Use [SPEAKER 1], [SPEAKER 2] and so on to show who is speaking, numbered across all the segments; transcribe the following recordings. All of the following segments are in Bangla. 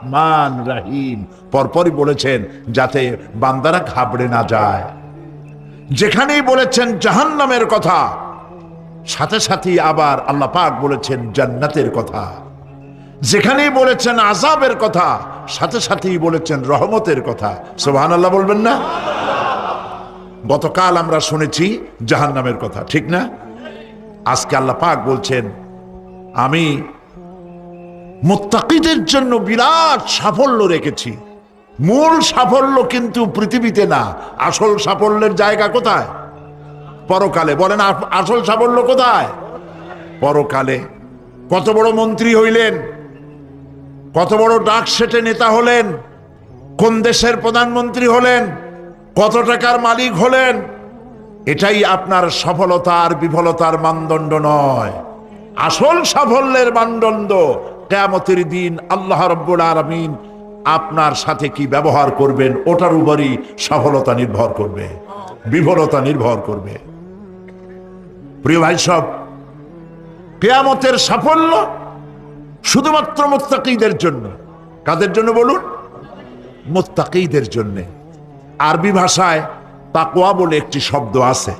[SPEAKER 1] রহমান রাহিম। পরপরই বলেছেন যাতে বান্দারা ঘাবড়ে না যায়। যেখানেই বলেছেন জাহান্নামের কথা, সাথে সাথে আবার আল্লাহ পাক বলেছেন জান্নাতের কথা। যেখানেই বলেছেন আজাবের কথা, সাথে সাথেই বলেছেন রহমতের কথা। সোহান আল্লাহ বলবেন না? গতকাল আমরা শুনেছি জাহান্নামের কথা, ঠিক না? আজকে আল্লাহ পাক বলছেন, আমি মুত্তাকিদের জন্য বিরাট সাফল্য রেখেছি। মূল সাফল্য কিন্তু পৃথিবীতে না, আসল সাফল্যের জায়গা কোথায়? পরকালে। বলেন আসল সাফল্য কোথায়? পরকালে। কত বড় মন্ত্রী হইলেন, কত বড় ডাক সেটে নেতা হলেন, কোন দেশের প্রধানমন্ত্রী হলেন, কত টাকার মালিক হলেন, এটাই আপনার সফলতার বিফলতার মানদণ্ড নয়। আসল সাফল্যের মানদণ্ড কেয়ামতের দিন আল্লাহ রব্বুল আলমিন আপনার সাথে কি ব্যবহার করবেন, ওটার উপরই সফলতা নির্ভর করবে, বিফলতা নির্ভর করবে। প্রিয় ভাই সব, কেয়ামতের সাফল্য শুধুমাত্র মোত্তাকিদের জন্য। কাদের জন্য বলুন? মোত্তাকিদের জন্য। আরবি ভাষায় তাকোয়া বলে একটি শব্দ আছে।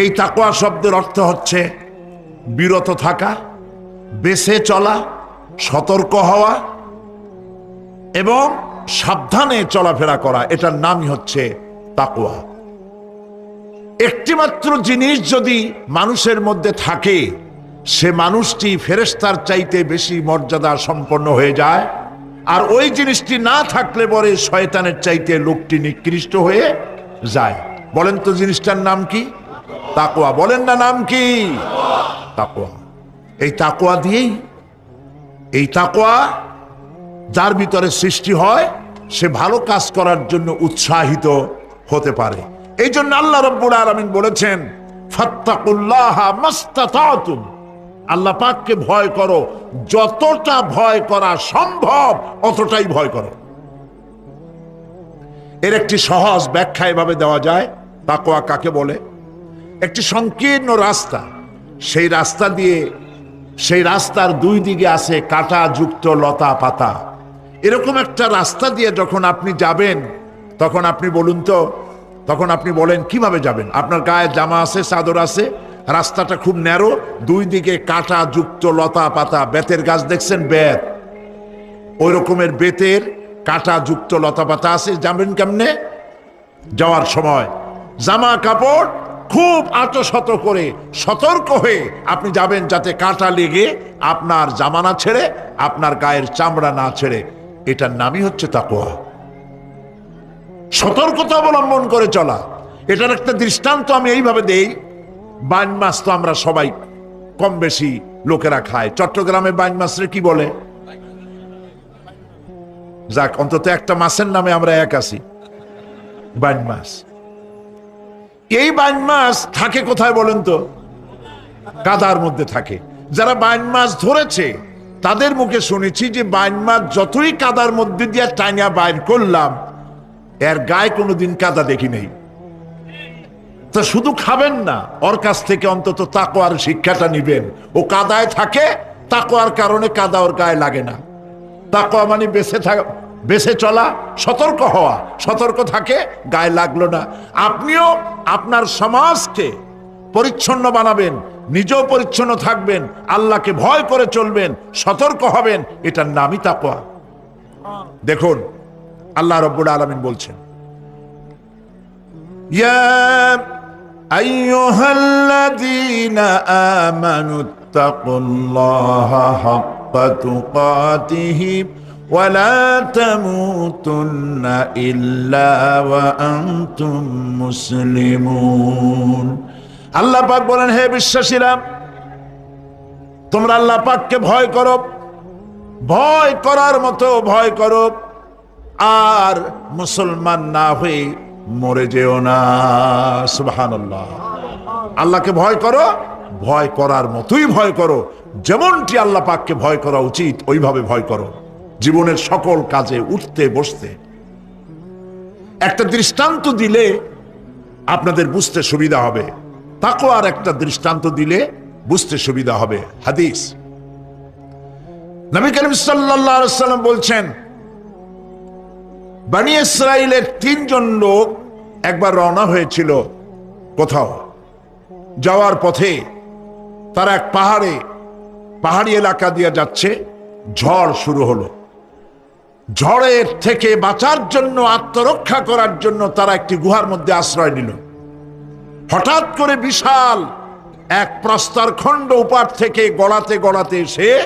[SPEAKER 1] এই তাকোয়া শব্দের অর্থ হচ্ছে বিরত থাকা, বেছে চলা সতর্ক হওয়া এবং সাবধানে চলাফেরা করা, এটার নামই হচ্ছে তাকুয়া একটিমাত্র জিনিস যদি মানুষের মধ্যে থাকে, সে মানুষটি ফেরেস্তার চাইতে বেশি মর্যাদা সম্পন্ন হয়ে যায়, আর ওই জিনিসটি না থাকলে পরে শয়তানের চাইতে লোকটি নিকৃষ্ট হয়ে যায়। বলেন তো জিনিসটার নাম কি? তাকোয়া বলেন না নাম কি? তাকোয়া এই তাকোয়া দিয়েই এই তাকোয়া যার ভিতরে সৃষ্টি হয়, সে ভালো কাজ করার জন্য উৎসাহিত হতে পারে। এই জন্য আল্লাহ রব্বুল আলমিন বলেছেন আল্লাহ পাককে ভয় করো, যতটা ভয় করা সম্ভব অতটাই ভয় করো। এর একটি সহজ ব্যাখ্যা এভাবে দেওয়া যায় তাকোয়া কাকে বলে? একটি সংকীর্ণ রাস্তা, সেই রাস্তা দিয়ে সেই রাস্তার দুই দিকে আছে কাটা যুক্ত লতা পাতা এরকম একটা রাস্তা দিয়ে যখন আপনি যাবেন, তখন আপনি বলুন তো, তখন আপনি বলেন, কীভাবে যাবেন? আপনার গায়ে জামা আছে, চাদর আছে, রাস্তাটা খুব ন্যারো, দুই দিকে কাটা যুক্ত লতা পাতা বেতের গাছ দেখছেন? বেত। ওই রকমের বেতের কাটা যুক্ত লতা পাতা আছে যাবেন কেমনে? যাওয়ার সময়। জামা কাপড় খুব আতশত করে সতর্ক হয়ে আপনি যাবেন যাতে কাঁটা লেগে আপনার জামা না ছেড়ে, আপনার গায়ের চামড়া না ছেড়ে। এটার নামই হচ্ছে তাকোয়া সতর্কতা অবলম্বন করে চলা। এটার একটা দৃষ্টান্ত আমি এইভাবে দেই, বাইন মাছ তো আমরা সবাই কম বেশি লোকেরা খায়। চট্টগ্রামে বাইন মাছরে কি বলে? যাক, অন্তত একটা মাছের নামে আমরা এক আছি, বাইন মাছ। এই বাইন মাছ থাকে কোথায় বলেন তো? কাদার মধ্যে থাকে। যারা বাইন মাছ ধরেছে, তাদের মুখে শুনেছি যে বাইন মাছ যতই কাদার মধ্যে দিয়ে টাইনা বাইর করলাম, এর গায়ে কোনোদিন কাদা দেখি নেই। তো শুধু খাবেন না, ওর কাছ থেকে অন্তত তাকোয়ার শিক্ষাটা নিবেন। ও কাদায় থাকে তাকোয়ার কারণে কাদা ওর গায়ে লাগে না। তাকোয়া মানে বেঁচে থাকা বেঁচে চলা, সতর্ক হওয়া, সতর্ক থাকে, গায়ে লাগল না। আপনিও আপনার সমাজকে পরিচ্ছন্ন বানাবেন, নিজেও পরিচ্ছন্ন থাকবেন, আল্লাহকে ভয় করে চলবেন, সতর্ক হবেন, এটার নামই তাকোয়া দেখুন, আল্লাহ রব্বুল আলমিন বলছেন أيها الذين آمنوا اتقوا الله حق تقاته ولا تموتن إلا وأنتم مسلمون আল্লাহ পাক বলেন হে বিশ্বাসীরা তোমরা আল্লাহ পাককে ভয় করো ভয় করার মতো ভয় করো আর মুসলমান না হয়ে মরে যেও না সুবাহান আল্লাহকে ভয় করো ভয় করার মতোই ভয় করো যেমনটি আল্লাহ পাককে ভয় করা উচিত ওইভাবে ভয় করো জীবনের সকল কাজে উঠতে, বসতে। একটা দৃষ্টান্ত দিলে আপনাদের বুঝতে সুবিধা হবে। তাকে আর একটা দৃষ্টান্ত দিলে বুঝতে সুবিধা হবে। হাদিস। নবী করিম সাল্লাম বলছেন, বানি ইসরায়েলের তিনজন লোক একবার রওনা হয়েছিল কোথাও। যাওয়ার পথে তারা এক পাহাড়ে, পাহাড়ি এলাকা দিয়ে যাচ্ছে, ঝড় শুরু হলো। ঝড়ের থেকে বাঁচার জন্য, আত্মরক্ষা করার জন্য তারা একটি গুহার মধ্যে আশ্রয় নিল। হঠাৎ করে বিশাল এক প্রস্তর খণ্ড উপার থেকে গড়াতে গড়াতে এসে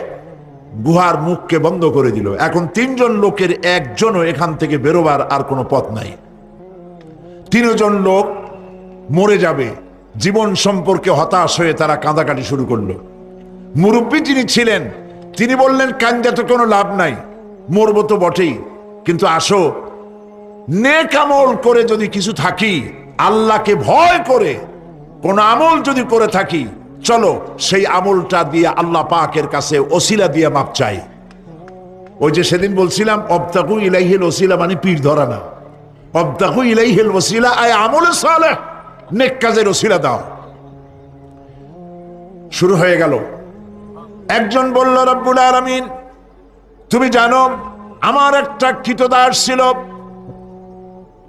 [SPEAKER 1] গুহার মুখকে বন্ধ করে দিল। এখন তিনজন লোকের একজনও এখান থেকে বেরোবার আর কোনো পথ নাই। তিনজন লোক মরে যাবে। জীবন সম্পর্কে হতাশ হয়ে তারা কাঁদাকাটি শুরু করল। মুরব্বী যিনি ছিলেন, তিনি বললেন, কান্দাতে কোনো লাভ নাই। মরবো তো বটেই। কিন্তু আসো, নেক আমল করে যদি কিছু থাকি, আল্লাহকে ভয় করে, কোন আমল যদি করে থাকি, চলো সেই আমলটা দিয়ে আল্লাহ পাকের কাছে ওসিলা দিয়ে মাপ চাই। ওই যে সেদিন বলছিলাম, অবতাকু ইলাইহিল ওসিলা মানে পীর ধরা না। অবতাকু ইলাইহিল ওসিলা আয় আমলে সালে নেক কাজের ওসিলা দাও। শুরু হয়ে গেল। একজন বলল, রব্বুল আলামিন তুমি জানো, আমার একটা কৃতদাস ছিল।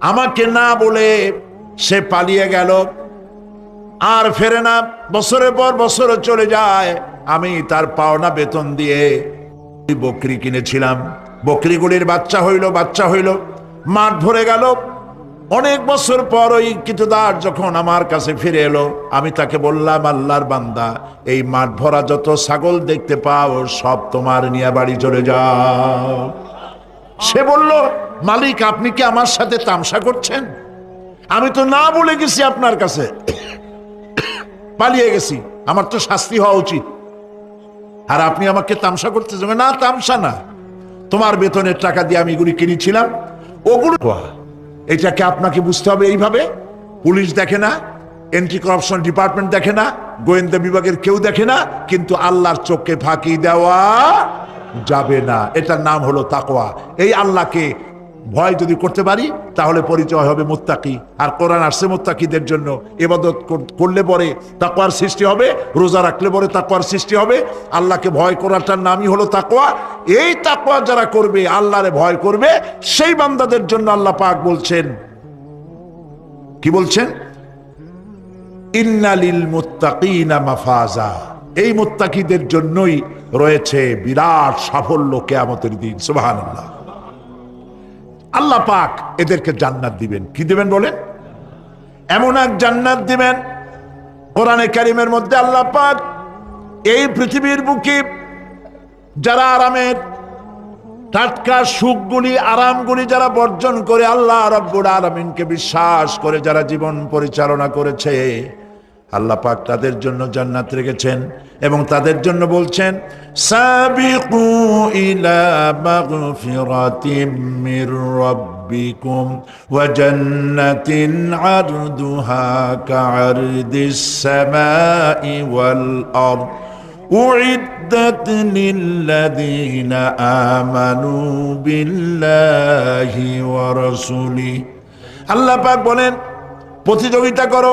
[SPEAKER 1] আমাকে না বলে সে পালিয়ে গেল। আর ফেরে না, বছরের পর বছর চলে যায়। আমি তার পাওনা বেতন দিয়ে বকরি কিনেছিলাম। বকরিগুলির বাচ্চা হইল বাচ্চা হইল। মাঠ ভরে গেল। অনেক বছর পর ওই কিতুদার যখন আমার কাছে ফিরে এলো, আমি তাকে বললাম, আল্লাহর বান্দা, এই মাঠ ভরা যত ছাগল দেখতে পাও, সব তোমার নিয়ে বাড়ি চলে যাও। সে বলল, মালিক, আপনি কি আমার সাথে তামসা করছেন? আমি তো না বলে গেছি আপনার কাছে। পালিয়ে গেছি। আমার তো শাস্তি হওয়া উচিত। আর আপনি আমাকে তামসা করতেছেন না, তামসা না। তোমার বেতনের টাকা দিয়ে আমি এগুলি কিনেছিলাম। ওগুলো এটাকে আপনাকে বুঝতে হবে এইভাবে। পুলিশ দেখে না এন্টি করাপশন ডিপার্টমেন্ট দেখে না, গোয়েন্দা বিভাগের কেউ দেখে না, কিন্তু আল্লাহর চোখকে ফাঁকি দেওয়া যাবে না। এটার নাম হলো তাকোয়া এই আল্লাহকে ভয় যদি করতে পারি, তাহলে পরিচয় হবে মুত্তাকি। আর কোরআন আসছে মুত্তাকিদের জন্য। এবাদত করলে পরে তাকওয়ার সৃষ্টি হবে, রোজা রাখলে পরে তাকওয়ার সৃষ্টি হবে। আল্লাহকে ভয় করাটার নামই হলো তাকওয়া। এই তাকওয়া যারা করবে, আল্লাহরে ভয় করবে, সেই বান্দাদের জন্য আল্লাহ পাক বলছেন, কি বলছেন? ইন্নালিল মুত্তাকিনা মাফাজা। এই মুত্তাকিদের জন্যই রয়েছে বিরাট সাফল্য কেয়ামতের দিন। সুবহানাল্লাহ। আল্লাহ পাক এদেরকে জান্নাত দিবেন। কি দিবেন বলেন? এমন এক জান্নাত দিবেন, কোরআনে কারিমের মধ্যে আল্লাহ পাক এই পৃথিবীর বুকে যারা আরামের টাটকা সুখগুলি, আরামগুলি যারা বর্জন করে আল্লাহ রব্বুল আলমিনকে বিশ্বাস করে, যারা জীবন পরিচালনা করেছে আল্লাহ পাক তাদের জন্য জান্নাত রেখেছেন এবং তাদের জন্য বলছেন সাবিকু ইলা মাগফিরাতিম মির রাব্বিকুম ওয়া জান্নাতিন আরদুহা কা'আরদিস সামাই ওয়াল আরদ أعدت للذين آمنوا بالله ورسوله আল্লাহ পাক বলেন প্রতিযোগিতা করো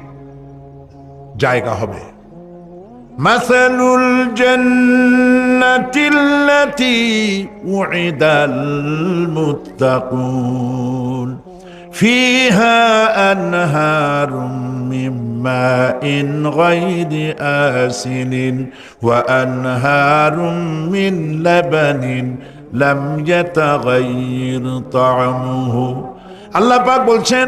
[SPEAKER 1] জায়গা হবে। মাসালুল জান্নাতিল্লাতি উইদাল মুত্তাকুন। ফিহা আনহারুম মিন মাইন গায়রি আসিনিন ওয়া আনহারুম মিন লাবানিন লাম ইয়াতাগায়্যির তা'মুহু আল্লাহ পাক বলছেন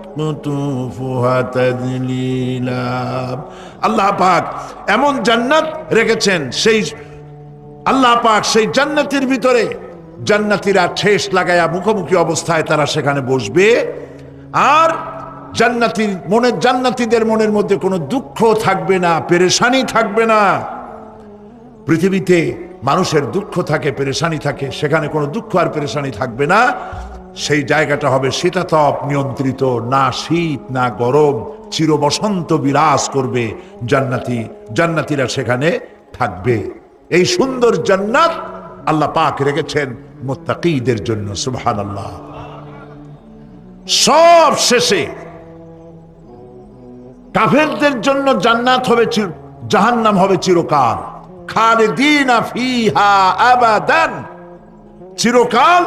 [SPEAKER 1] আল্লাহ পাক এমন জান্নাত রেখেছেন, সেই আল্লাহ পাক সেই জান্নাতের ভিতরে জান্নাতিরা ঠেস লাগায়া মুখোমুখি অবস্থায় তারা সেখানে বসবে। আর জান্নাতির মনের জান্নাতিদের মনের মধ্যে কোনো দুঃখ থাকবে না, পেরেশানি থাকবে না। পৃথিবীতে মানুষের দুঃখ থাকে, পেরেশানি থাকে, সেখানে কোনো দুঃখ আর পেরেশানি থাকবে না। সেই জায়গাটা হবে শীতাতপ নিয়ন্ত্রিত, না শীত, না গরম চির বসন্ত বিরাজ করবে জান্নাতি, জান্নাতিরা সেখানে থাকবে। এই সুন্দর জান্নাত আল্লাহ পাক রেখেছেন মোত্তাকিদের জন্য সুবহান আল্লাহ সব শেষে কাফেরদের জন্য জান্নাত হবে জাহান্নাম হবে চিরকাল। খালিদিনা চিরকাল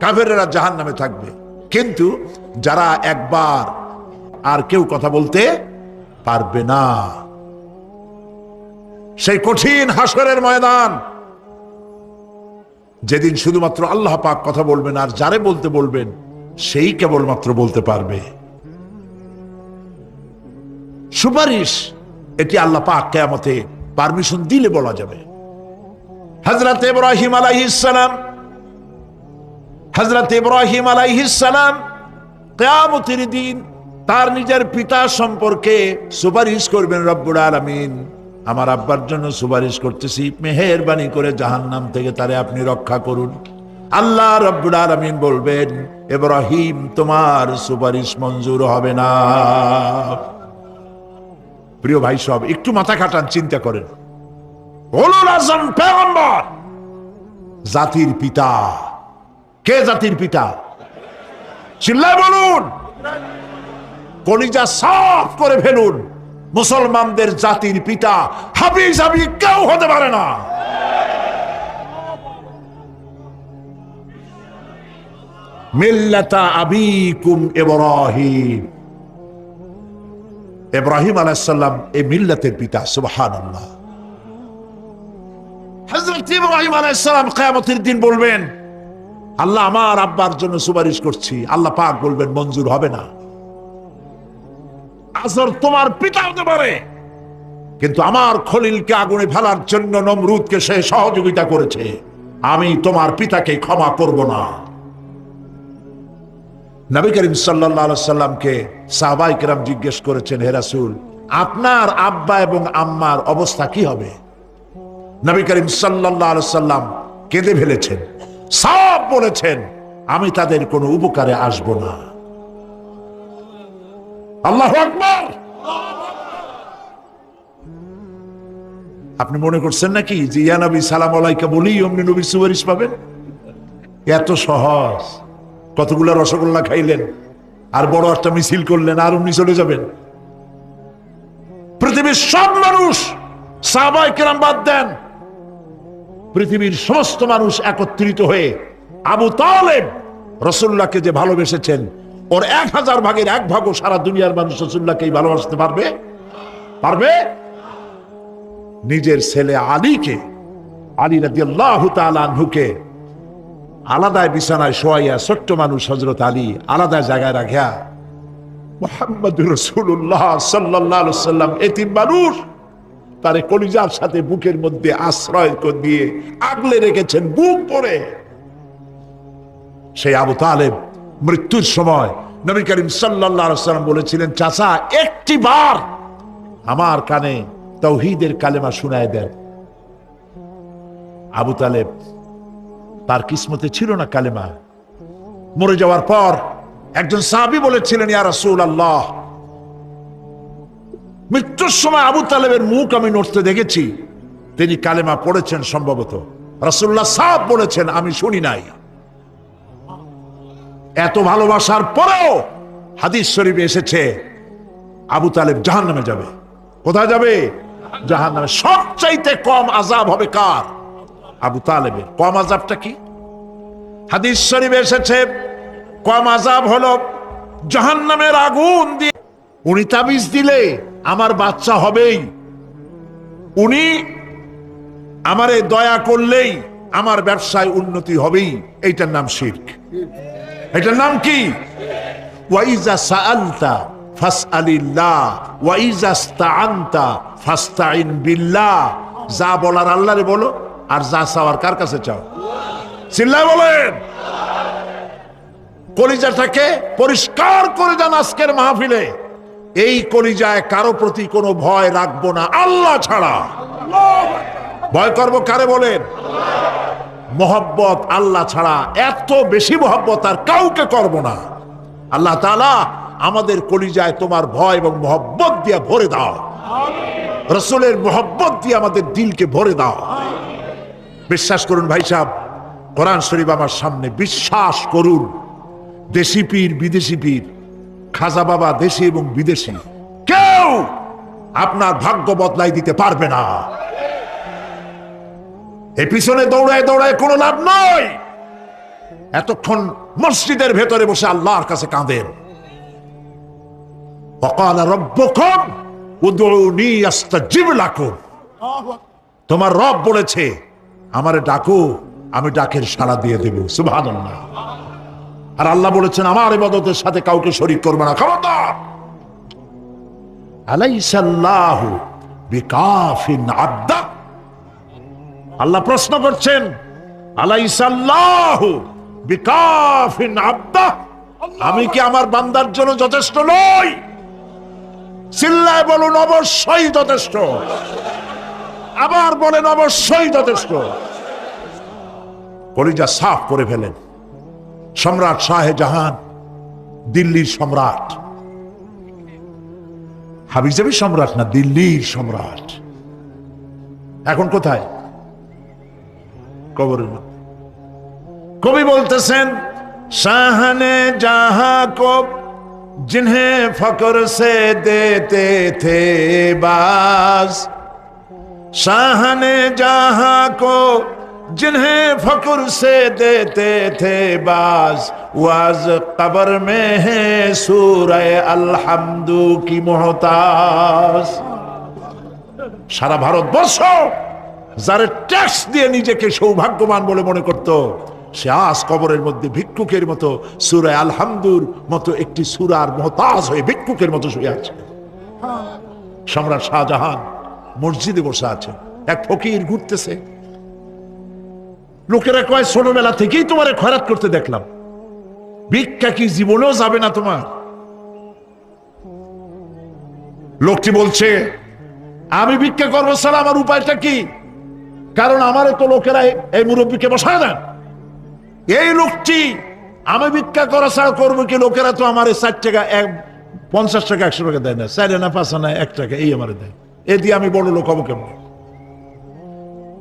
[SPEAKER 1] কাফেরেরা জাহান্নামে থাকবে। কিন্তু যারা একবার আর কেউ কথা বলতে পারবে না। সেই কঠিন হাসরের ময়দান, যেদিন শুধুমাত্র আল্লাহ পাক কথা বলবেন আর যারে বলতে বলবেন, সেই কেবলমাত্র বলতে পারবে। সুপারিশ, এটি আল্লাহ পাক কেয়ামতে পারমিশন দিলে বলা যাবে। হজরত ইব্রাহিম আলাইহিসসালাম হজরত ইব্রাহিম আলাইহিসসালাম কেয়ামতের দিন তার নিজের পিতা সম্পর্কে সুপারিশ করবেন রব্বুল আলামিন। আমার আব্বার জন্য সুপারিশ করতেছি, মেহেরবানি করে জাহান্নাম থেকে তারে আপনি রক্ষা করুন। আল্লাহ রব্বুল আলামিন বলবেন, ইব্রাহিম, তোমার সুপারিশ মঞ্জুর হবে না। প্রিয় ভাই সব, একটু মাথা খাটান, চিন্তা করেন। জাতির পিতা। কে জাতির পিতা? চিল্লায় বলুন। কলিজা সাফ করে ফেলুন। মুসলমানদের জাতির পিতা হাফিজ হাবি কেউ হতে পারে না। মিল্লাতা আবিকুম ইব্রাহিম। ইব্রাহিম আলাইসাল্লাম এই মিল্লাতের পিতা সুবহান আল্লাহ হজরত ইব্রাহিম আলাইসাল্লাম কেয়ামতের দিন বলবেন আল্লাহ আমার আব্বার জন্য সুপারিশ করছি। আল্লাহ পাক বলবেন, মঞ্জুর হবে না। আসর তোমার পিতা হতে পারে। কিন্তু আমার খলিলকে আগুনে ফেলার জন্য নমরুদকে সে সহযোগিতা করেছে। আমি তোমার পিতাকে ক্ষমা করব না। নবী করিম সাল্লাহ সাল্লামকে সাহবাই কেরাম জিজ্ঞেস করেছেন, হে রাসূল, আপনার আব্বা এবং আম্মার অবস্থা কি হবে? নবী করিম সাল্লাহ সাল্লাম কেঁদে ফেলেছেন। সব বলেছেন, আমি তাদের কোনো উপকারে আসব না। আল্লাহ আকবার! আপনি মনে করছেন নাকি যে, ইয়া নবী, সালাম আলাইকা বলি, অমনি নবীর সুপারিশ পাবেন? এত সহজ। কতগুলা রসগোল্লা খাইলেন, আর বড় একটা মিছিল করলেন, আর অমনি চলে যাবেন। পৃথিবীর সব মানুষ সাহাবাই কেরাম বাদ দেন। পৃথিবীর সমস্ত মানুষ একত্রিত হয়ে আবু তালেব রসুল্লাহকে যে ভালোবেসেছেন, ওর এক হাজার ভাগের এক ভাগও সারা দুনিয়ার মানুষ রসুল্লাহকেই ভালোবাসতে পারবে? পারবে? নিজের ছেলে আলীকে, আলী রাজি আল্লাহ তালুকে আলাদায় বিছানায় শোয়াইয়া ছোট্ট মানুষ হজরত আলী আলাদা জায়গায় রাখিয়া মোহাম্মদ রসুল্লাহ সাল্লাহ সাল্লাম এতিম মানুষ তারে কলিজার সাথে বুকের মধ্যে আশ্রয় দিয়ে আগলে রেখেছেন, বুক পরে সেই আবু তালেব মৃত্যুর সময় নবী করিম সাল্লাম বলেছিলেন, চাচা, একটি বার আমার কানে তৌহিদের কালেমা শুনায় দেন। আবু তালেব তার কিসমতে ছিল না কালেমা। মরে যাওয়ার পর একজন সাহাবি বলেছিলেন, ইয়া আল্লাহ মৃত্যুর সময় আবু তালেবের মুখ আমি নড়তে দেখেছি। তিনি কালেমা পড়েছেন সম্ভবত। রাসূলুল্লাহ সাহেব বলেছেন, আমি শুনি নাই। এত ভালোবাসার পরেও হাদিস শরীফে এসেছে, আবু তালেব জাহান নামে যাবে। কোথায় যাবে? জাহান নামে সবচাইতে কম আজাব হবে কার? আবু তালেবের। কম আজাবটা কি? হাদিস শরীফে এসেছে, কম আজাব হলো জাহান নামের আগুন দিয়ে। উনি তাবিজ দিলে আমার বাচ্চা হবেই। উনি আমারে দয়া করলেই আমার ব্যবসায় উন্নতি হবেই। এইটার নাম শির্ক। এটার নাম কি? ওয়াইজা সাআলতা ফাসআলিল্লাহ ওয়াইজা ইসতাআনতা ফাসতাইন বিল্লাহ। যা বলার আল্লাহরে বলো, আর যা চাওয়ার কার কাছে চাও? চিল্লায় বলেন। কলিজাটাকে পরিষ্কার করে যান আজকের মাহফিলে। এই কলিজায় কারও প্রতি কোনো ভয় রাখব না, আল্লাহ ছাড়া। ভয় করব কারে বলেন? মোহব্বত আল্লাহ ছাড়া এত বেশি মহব্বত আর কাউকে করব না। আল্লাহ তালা আমাদের কলিজায় তোমার ভয় এবং মহব্বত দিয়ে ভরে দাও। রসুলের মহব্বত দিয়ে আমাদের দিলকে ভরে দাও। বিশ্বাস করুন ভাই সাহেব, কোরআন শরীফ আমার সামনে বিশ্বাস করুন। দেশি পীর, বিদেশি পীর, খাজা বাবা দেশি এবং বিদেশি, কেউ আপনার ভাগ্য বদলাই দিতে পারবে না। এই পিছনে দৌড়ায় দৌড়ায় কোনো লাভ নয় এতক্ষণ মসজিদের ভেতরে বসে আল্লাহর কাছে কাঁদেন। অকাল রব্বকম উদুনি আস্তাজিব লাকুম। তোমার রব বলেছে আমারে ডাকো আমি ডাকের সাড়া দিয়ে দেব। সুবহানাল্লাহ। আর আল্লাহ বলেছেন আমার ইবাদতের সাথে কাউকে শরীক করবে না। খবরদার। আলাইসাল্লাহু বিকাফিন আব্দা আল্লাহ প্রশ্ন করছেন আমি কি আমার বান্দার জন্য যথেষ্ট নই? চিল্লায় বলুন অবশ্যই যথেষ্ট। আবার বলেন অবশ্যই যথেষ্ট। কলিজা সাফ করে ফেলেন। সম্রাট শাহজাহান দিল্লির সম্রাট। হাবিজাবি সম্রাট না দিল্লির সম্রাট। এখন কোথায়? কবরের মধ্যে কবি বলতেছেন শাহনে জাহা কো जिन्हें फकर से देते थे बाज शाहने जहां को जिन्हें फकर से देते थे बाज वाज कबर में है सूरह अलहमदू की मोहताज সারা ভারতবর্ষ যারা ট্যাক্স দিয়ে নিজেকে সৌভাগ্যবান বলে মনে করত, সে আজ কবরের মধ্যে ভিক্ষুকের মতো সুরায় আলহামদুর মতো একটি সুরার মহতাজ হয়ে ভিক্ষুকের মতো শুয়ে আছে। সম্রাট শাহজাহান মসজিদে বসে আছে, এক ফকির ঘুরতেছে। লোকেরা কয় ছোটবেলা থেকেই তোমার খয়রাত করতে দেখলাম। ভিক্ষা কি জীবনেও যাবে না তোমার? লোকটি বলছে, আমি ভিক্ষা করব স্যার আমার উপায়টা কি? কারণ আমারে তো লোকেরা এই মুরব্বীকে বসায় না এই লোকটি আমি ভিক্ষা করা ছাড়া করব কি? লোকেরা তো আমার ষাট টাকা, এক পঞ্চাশ টাকা, একশো টাকা দেয় না। চার না পাঁচ না এক টাকা, এই আমার দেয়। এ দিয়ে আমি বড় লোক হব কেমন?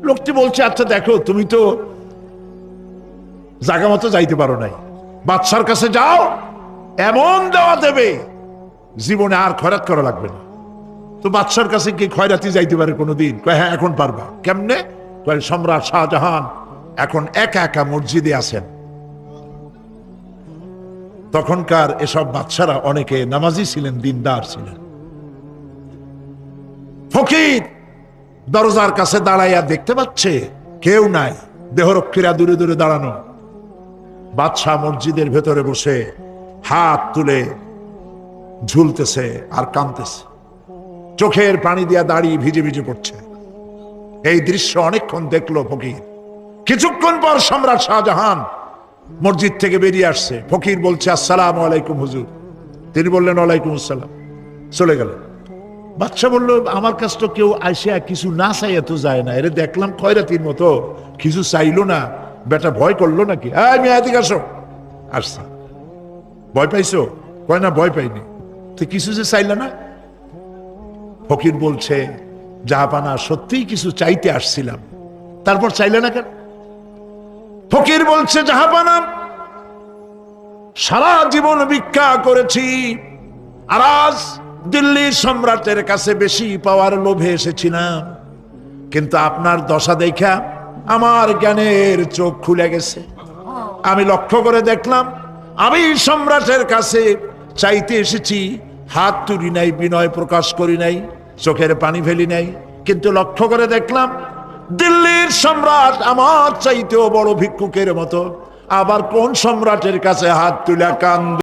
[SPEAKER 1] লোকটি বলছে আচ্ছা দেখো, তুমি তো জায়গা মতো যাইতে পারো নাই। বাদশার কাছে যাও, এমন দেওয়া দেবে, জীবনে আর খয়রাত করা লাগবে না। তো বাদশার কাছে কি খয়রাতি যাইতে পারে কোনোদিন? হ্যাঁ এখন পারবা। কেমনে? কয় সম্রাট শাহজাহান এখন একা একা মসজিদে আছেন? তখনকার এসব বাচ্চারা অনেকে নামাজি ছিলেন, দিনদার ছিলেন। ফকির দরজার কাছে দাঁড়াইয়া দেখতে পাচ্ছে কেউ নাই, দেহরক্ষীরা দূরে দূরে দাঁড়ানো। বাদশাহ মসজিদের ভেতরে বসে হাত তুলে ঝুলতেছে আর কাঁদতেছে। চোখের পানি দিয়া দাঁড়িয়ে ভিজে ভিজে পড়ছে। এই দৃশ্য অনেকক্ষণ দেখল ফকির। কিছুক্ষণ পর সম্রাট শাহজাহান মসজিদ থেকে বেরিয়ে আসছে। ফকির বলছে, আসসালাম আলাইকুম হুজুর। তিনি বললেন, ওয়ালাইকুম আসসালাম। চলে গেল। বাচ্চা বলল, আমার কাছে তো কেউ আইসিয়া কিছু না চাইয়া তো যায় না। এরে দেখলাম খয়রাতির মতো। কিছু চাইলো না। বেটা ভয় করল নাকি? আমি এদিকে আসো। আসছে। ভয় পাইছো? কয় না, ভয় পাইনি। তো কিছু যে চাইলে না? ফকির বলছে জাহাপানা সত্যিই কিছু চাইতে আসছিলাম। তারপর চাইলে না কেন? ফকির বলছে, জাহাপানা, সারা জীবন ভিক্ষা করেছি আর আজ দিল্লির সম্রাটের কাছে বেশি পাওয়ার লোভে এসেছিলাম। কিন্তু আপনার দশা দেখা আমার জ্ঞানের চোখ খুলে গেছে। আমি লক্ষ্য করে দেখলাম, আমি সম্রাটের কাছে চাইতে এসেছি, হাত তুলি নাই, বিনয় প্রকাশ করি নাই। চোখের পানি ফেলি নাই, কিন্তু লক্ষ্য করে দেখলাম, দিল্লির সম্রাট আমার চাইতেও বড় ভিক্ষুকের মতো। আবার কোন সম্রাটের কাছে হাত তুলে কান্দ?